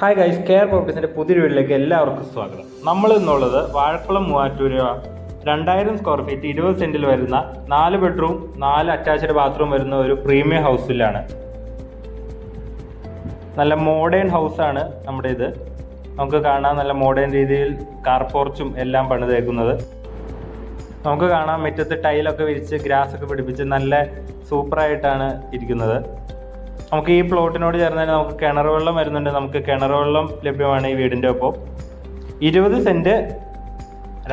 Hi guys care പ്രോപ്പർട്ടീസിന്റെ പുതിയ വീട്ടിലേക്ക് എല്ലാവർക്കും സ്വാഗതം. നമ്മൾ ഇന്നുള്ളത് വാഴക്കുളം മൂവാറ്റൂര രണ്ടായിരം സ്ക്വയർ ഫീറ്റ് ഇരുപത് സെന്റിൽ വരുന്ന നാല് ബെഡ്റൂം നാല് അറ്റാച്ച്ഡ് ബാത്റൂം വരുന്ന ഒരു പ്രീമിയം ഹൗസിലാണ് നല്ല മോഡേൺ ഹൗസാണ് നമ്മുടെ ഇത് നമുക്ക് കാണാം നല്ല മോഡേൺ രീതിയിൽ കാർ പോർച്ചും എല്ലാം പണിതേക്കുന്നത്. നമുക്ക് കാണാം മുറ്റത്ത് ടൈലൊക്കെ വിരിച്ച് ഗ്രാസ് ഒക്കെ പിടിപ്പിച്ച് നല്ല സൂപ്പറായിട്ടാണ് ഇരിക്കുന്നത്. നമുക്ക് ഈ പ്ലോട്ടിനോട് ചേർന്ന് തന്നെ നമുക്ക് കിണർ വെള്ളം വരുന്നുണ്ട്. നമുക്ക് കിണർ വെള്ളം ലഭ്യമാണ് ഈ വീടിന്റെ ഒപ്പം. ഇരുപത് സെന്റ്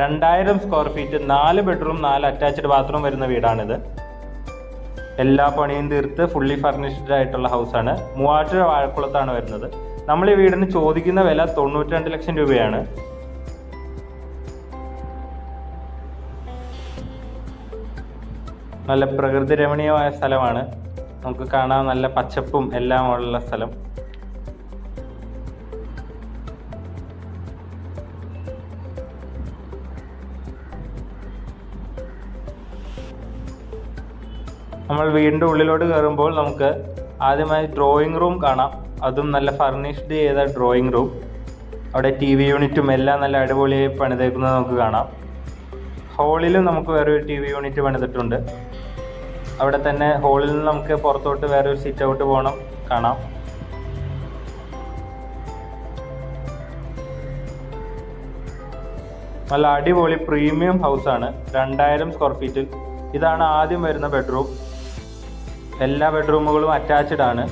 രണ്ടായിരം സ്ക്വയർ ഫീറ്റ് നാല് ബെഡ്റൂം നാല് അറ്റാച്ച്ഡ് ബാത്റൂം വരുന്ന വീടാണിത്. എല്ലാ പണിയും തീർത്ത് ഫുള്ളി ഫർണിഷ്ഡ് ആയിട്ടുള്ള ഹൗസാണ് മൂവാറ്റുപുഴ വാഴക്കുളത്താണ് വരുന്നത്. നമ്മൾ ഈ വീടിന് ചോദിക്കുന്ന വില തൊണ്ണൂറ്റി രണ്ട് ലക്ഷം രൂപയാണ്. നല്ല പ്രകൃതി രമണീയമായ സ്ഥലമാണ്. നമുക്ക് കാണാൻ നല്ല പച്ചപ്പും എല്ലാം ഉള്ള സ്ഥലം. നമ്മൾ വീടിന്റെ ഉള്ളിലോട്ട് കയറുമ്പോൾ നമുക്ക് ആദ്യമായി ഡ്രോയിങ് റൂം കാണാം. അതും നല്ല ഫർണിഷ്ഡ് ചെയ്ത ഡ്രോയിങ് റൂം അവിടെ ടി വി യൂണിറ്റും എല്ലാം നല്ല അടിപൊളിയായി പണിതേക്കുന്നത് നമുക്ക് കാണാം. ഹോളിലും നമുക്ക് വേറൊരു ടി വി യൂണിറ്റ് പണിതിട്ടുണ്ട്. അവിടെ തന്നെ ഹോളിൽ നിന്ന് നമുക്ക് പുറത്തോട്ട് വേറെ ഒരു സിറ്റ് ഔട്ട് പോകണം കാണാം. നല്ല അടിപൊളി പ്രീമിയം ഹൗസ് ആണ്. രണ്ടായിരം സ്ക്വയർ ഫീറ്റിൽ ഇതാണ് ആദ്യം വരുന്ന ബെഡ്റൂം എല്ലാ ബെഡ്റൂമുകളും അറ്റാച്ച്ഡ് ആണ്.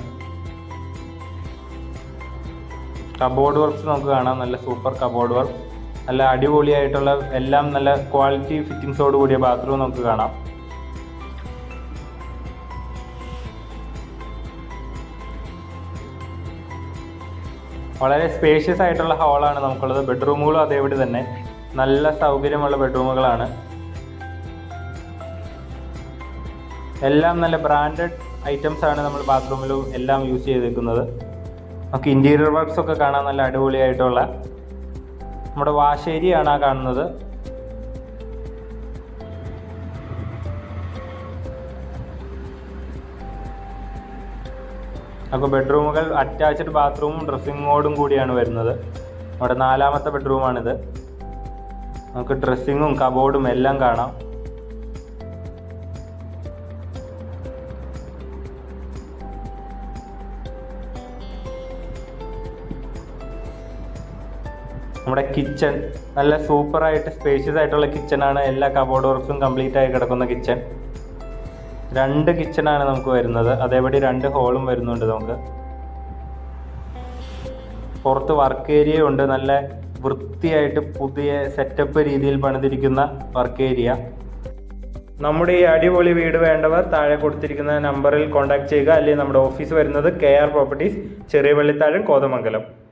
കബോർഡ് വർക്ക്സ് നമുക്ക് കാണാം. നല്ല സൂപ്പർ കബോർഡ് വർക്ക് നല്ല അടിപൊളിയായിട്ടുള്ള എല്ലാം നല്ല ക്വാളിറ്റി ഫിറ്റിങ്സോട് കൂടിയ ബാത്റൂം നമുക്ക് കാണാം. വളരെ സ്പേഷ്യസ് ആയിട്ടുള്ള ഹാളാണ് നമുക്കുള്ളത്. ബെഡ്റൂമുകളും അതേപടി തന്നെ. നല്ല സൗകര്യമുള്ള ബെഡ്റൂമുകളാണ് എല്ലാം നല്ല ബ്രാൻഡഡ് ഐറ്റംസ് ആണ് നമ്മൾ ബാത്റൂമിലും എല്ലാം യൂസ് ചെയ്തേക്കുന്നത്. നമുക്ക് ഇന്റീരിയർ വർക്ക്സ് ഒക്കെ കാണാൻ നല്ല അടിപൊളിയായിട്ടുള്ള നമ്മുടെ വാശേരിയാണ് ആ കാണുന്നത്. നമുക്ക് ബെഡ്റൂമുകൾ അറ്റാച്ച്ഡ് ബാത്റൂമും ഡ്രസ്സിംഗ് മോഡും കൂടിയാണ് വരുന്നത്. നമ്മുടെ നാലാമത്തെ ബെഡ്റൂമാണിത്. നമുക്ക് ഡ്രസ്സിങ്ങും കബോർഡും എല്ലാം കാണാം. നമ്മുടെ കിച്ചൺ നല്ല സൂപ്പറായിട്ട് സ്പേഷ്യസ് ആയിട്ടുള്ള കിച്ചണാണ്. എല്ലാ കബോർഡ് വർക്ക്സും കംപ്ലീറ്റ് ആയി കിടക്കുന്ന കിച്ചൺ. രണ്ട് കിച്ചണാണ് നമുക്ക് വരുന്നത്. അതേപടി രണ്ട് ഹോളും വരുന്നുണ്ട് നമുക്ക്. പുറത്ത് വർക്ക് ഏരിയ ഉണ്ട്. നല്ല വൃത്തിയായിട്ട് പുതിയ സെറ്റപ്പ് രീതിയിൽ പണിതിരിക്കുന്ന വർക്ക് ഏരിയ നമ്മുടെ ഈ അടിപൊളി വീട് വേണ്ടവർ താഴെ കൊടുത്തിരിക്കുന്ന നമ്പറിൽ കോൺടാക്ട് ചെയ്യുക. അല്ലെങ്കിൽ നമ്മുടെ ഓഫീസ് വരുന്നത് കെ ആർ പ്രോപ്പർട്ടീസ് ചെറിയ വെള്ളിത്താഴം കോതമംഗലം.